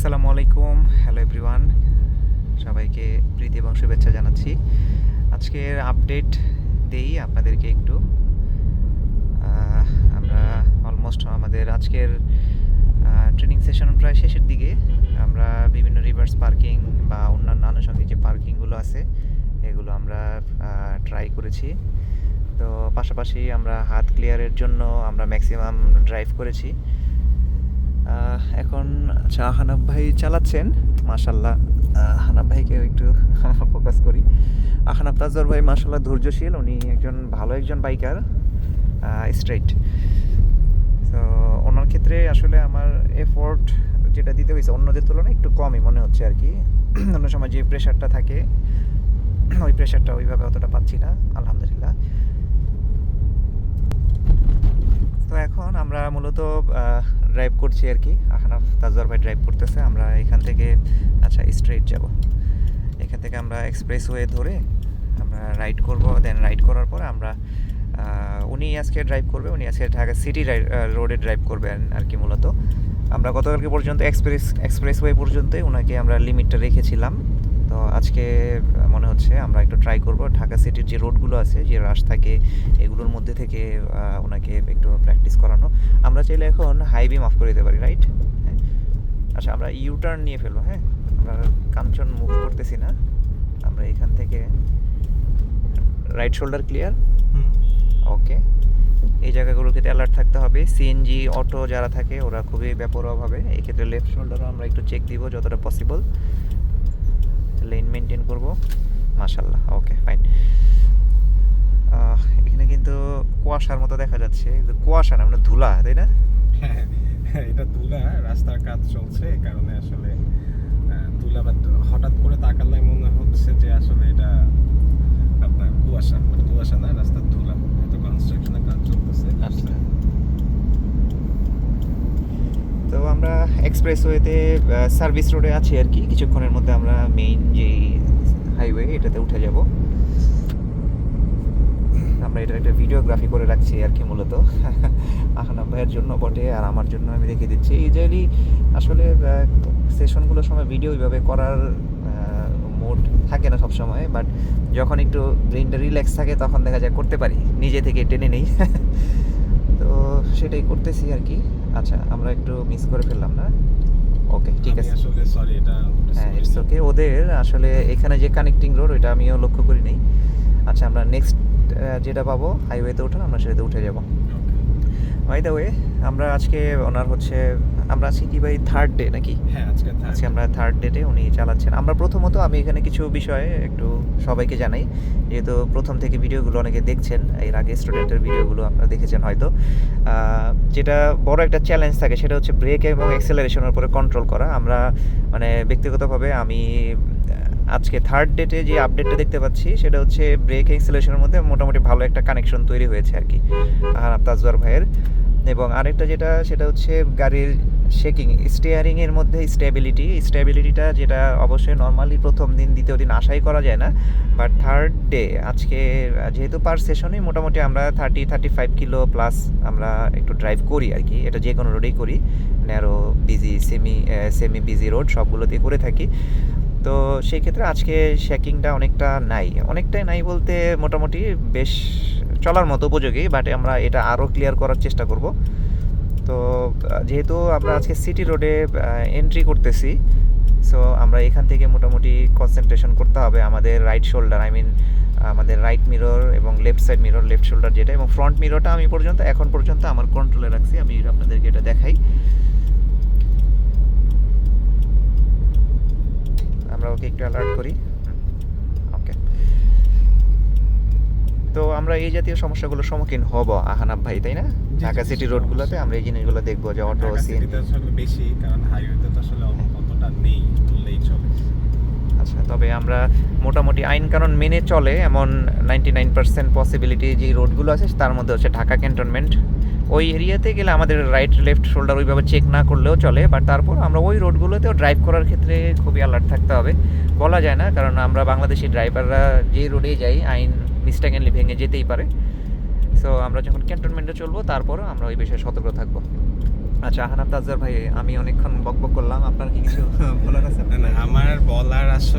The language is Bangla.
আসসালামু আলাইকুম। হ্যালো এভরিওয়ান সবাইকে প্রীতি এবং শুভেচ্ছা জানাচ্ছি। আজকের আপডেট দেই আপনাদেরকে একটু। আমরা অলমোস্ট আমাদের আজকের ট্রেনিং সেশন প্রায় শেষের দিকে। আমরা বিভিন্ন রিভার্স পার্কিং বা অন্যান্য আনুষঙ্গিক যে পার্কিংগুলো আছে, এগুলো আমরা ট্রাই করেছি। তো পাশাপাশি আমরা হাত ক্লিয়ারের জন্য আমরা ম্যাক্সিমাম ড্রাইভ করেছি। এখন আচ্ছা হানাব ভাই চালাচ্ছেন? মাশাল্লাহ হানাব ভাইকে একটু ফোকাস করি। আহানাব তাজর ভাই মাশাল্লাহ ধৈর্যশীল। উনি একজন ভালো একজন বাইকার স্ট্রেট তো ওনার ক্ষেত্রে আসলে আমার এফোর্ট যেটা দিতে হয়েছে অন্যদের তুলনায় একটু কমই মনে হচ্ছে আর কি। অন্য সময় যে প্রেশারটা থাকে, ওই প্রেশারটা ওইভাবে অতটা পাচ্ছি না, আলহামদুলিল্লাহ। তো এখন আমরা মূলত ড্রাইভ করছি আর কি। আহনাফ তাজওয়ার ভাই ড্রাইভ করতেছে। আমরা এখান থেকে আচ্ছা স্ট্রেট যাব। এখান থেকে আমরা এক্সপ্রেস ওয়ে ধরে আমরা রাইড করব। দেন রাইড করার পর আমরা উনি আজকে ড্রাইভ করবে। উনি আজকে ঢাকা সিটি রোডে ড্রাইভ করবেন আর কি মূলত। আমরা গতকালকে পর্যন্ত এক্সপ্রেস এক্সপ্রেস ওয়ে পর্যন্তই ওনাকে আমরা লিমিটটা রেখেছিলাম। তো আজকে মনে হচ্ছে আমরা একটু ট্রাই করব। ঢাকা সিটির যে রোডগুলো আছে যে রাশ থাকে এগুলোর মধ্যে থেকে ওনাকে একটু প্র্যাকটিস করানো। আমরা চাইলে এখন হাইবি মাফ করে দিতে পারি রাইট আচ্ছা আমরা ইউ টার্ন নিয়ে ফেলব হ্যাঁ? আমরা কাঞ্চন মুভ করতেছি না। আমরা এখান থেকে রাইট শোল্ডার ক্লিয়ার ওকে এই জায়গাগুলোকে অ্যালার্ট থাকতে হবে। সিএনজি অটো যারা থাকে ওরা খুবই ব্যাপরভাবে এই ক্ষেত্রে লেফট শোল্ডারও আমরা একটু চেক দিব যতটা পসিবল লেন মেনটেন করব। মাশাল্লাহ ওকে ফাইন এখানে কিন্তু কুয়াশার মতো দেখা যাচ্ছে। কুয়াশা না মানে ধুলা তাই না? হ্যাঁ, এটা ধুলা রাস্তার কাজ চলছে এই কারণে আসলে ধুলা বা হঠাৎ করে তাকালে মনে হচ্ছে যে আসলে এটা আপনার কুয়াশা মানে কুয়াশা না রাস্তার ধুলা এত কনস্ট্রাকশনের কাজ চলতেছে আচ্ছা। তো আমরা এক্সপ্রেসওয়েতে সার্ভিস রোডে আছি আর কি। কিছুক্ষণের মধ্যে আমরা মেইন যেই হাইওয়ে এটাতে উঠে যাব। আমরা এটা একটা ভিডিওগ্রাফি করে রাখছি আর কি মূলত। আহানা ভাইয়ের জন্য বটে আর আমার জন্য আমি রেখে দিচ্ছি। ইউজুয়ালি আসলে সেশনগুলোর সময় ভিডিও এইভাবে করার মোড থাকে না সব সময় বাট যখন একটু ব্রেনটা রিল্যাক্স থাকে তখন দেখা যায় করতে পারি। নিজে থেকে টেনে নেই। তো সেটাই করতেছি আর কি। আচ্ছা আমরা একটু মিস করে ফেললাম না? ওকে ঠিক আছে। আসলে সরি এটা इट्स হ্যাঁ ইটস ওকে ওদের আসলে এখানে যে কানেক্টিং রোড ওইটা আমিও লক্ষ্য করি নেই আচ্ছা আমরা নেক্সট যেটা পাবো হাইওয়েতে ওঠা আমরা সেটাতে উঠে যাব. বাই দ্য ওয়ে আমরা আজকে ওনার হচ্ছে আমরা আছি কি ভাই থার্ড ডে নাকি? হ্যাঁ আজকে আজকে আমরা থার্ড ডেটে উনি চালাচ্ছেন। আমরা প্রথমত আমি এখানে কিছু বিষয়ে একটু সবাইকে জানাই। যেহেতু প্রথম থেকে ভিডিওগুলো অনেকে দেখছেন এর আগে স্টুডেন্টের ভিডিওগুলো আপনারা দেখেছেন হয়তো। যেটা বড় একটা চ্যালেঞ্জ থাকে সেটা হচ্ছে ব্রেক এবং অ্যাক্সেলারেশনের উপরে কন্ট্রোল করা। আমরা মানে ব্যক্তিগতভাবে আমি আজকে থার্ড ডেটে যে আপডেটটা দেখতে পাচ্ছি সেটা হচ্ছে ব্রেক অ্যাক্সেলারেশনের মধ্যে মোটামুটি ভালো একটা কানেকশন তৈরি হয়েছে আর কি। আর তাজওয়ার ভাইয়ের। এবং আরেকটা যেটা, সেটা হচ্ছে গাড়ির শেকিং স্টিয়ারিংয়ের মধ্যে স্টেবিলিটি স্টেবিলিটিটা যেটা অবশ্যই নর্মালি প্রথম দিন, দ্বিতীয় দিন আশাই করা যায় না বাট থার্ড ডে আজকে যেহেতু পার সেশনে মোটামুটি আমরা thirty thirty five kilo plus আমরা একটু ড্রাইভ করি আর কি এটা যে কোনো রোডেই করি narrow busy semi semi busy road সবগুলোতেই করে থাকি। তো সেই ক্ষেত্রে আজকে শেকিংটা অনেকটা নাই। অনেকটাই নাই বলতে মোটামুটি বেশ চলার মতো উপযোগী বাট আমরা এটা আরও ক্লিয়ার করার চেষ্টা করব। তো যেহেতু আমরা আজকে সিটি রোডে এন্ট্রি করতেছি সো আমরা এখান থেকে মোটামুটি কনসেন্ট্রেশন করতে হবে আমাদের রাইট শোল্ডার আই মিন আমাদের রাইট মিরর এবং left side mirror left shoulder যেটা, এবং ফ্রন্ট মিররটা আমি পর্যন্ত, এখন পর্যন্ত আমার কন্ট্রোলে রাখছি। আমি আপনাদেরকে এটা দেখাই আমরা ওকে একটু অ্যালার্ট করি। ওকে তো আমরা এই জাতীয় সমস্যাগুলোর সম্মুখীন হব আহানাব ভাই তাই না? ঢাকা সিটি রোডগুলোতে আমরা এই জিনিসগুলো দেখব যে অটো আসলে বেশি কারণ হাইওয়েতে তো আসলে অতটা নেই বললেই চলে। আচ্ছা তবে আমরা মোটামুটি আইন কানুন মেনে চলে এমন নাইনটি নাইন পার্সেন্ট পসিবিলিটি যে রোডগুলো আছে তার মধ্যে হচ্ছে ঢাকা ক্যান্টনমেন্ট ওই এরিয়াতে গেলে আমাদের রাইট লেফট শোল্ডার ওইভাবে চেক না করলেও চলে বাট তারপর আমরা ওই রোডগুলোতেও ড্রাইভ করার ক্ষেত্রে খুবই অ্যালার্ট থাকতে হবে। বলা যায় না কারণ আমরা বাংলাদেশি ড্রাইভাররা যে রোডে যাই আইন মিস্টেকেনলি ভেঙে যেতেই পারে। সো আমরা যখন ক্যান্টনমেন্টে চলবো তারপরও আমরা ওই বিষয়ে সতর্ক থাকব। আচ্ছা আহানাব তাজদার ভাই আমি অনেকক্ষণ বকবক করলাম। আপনার কি কিছু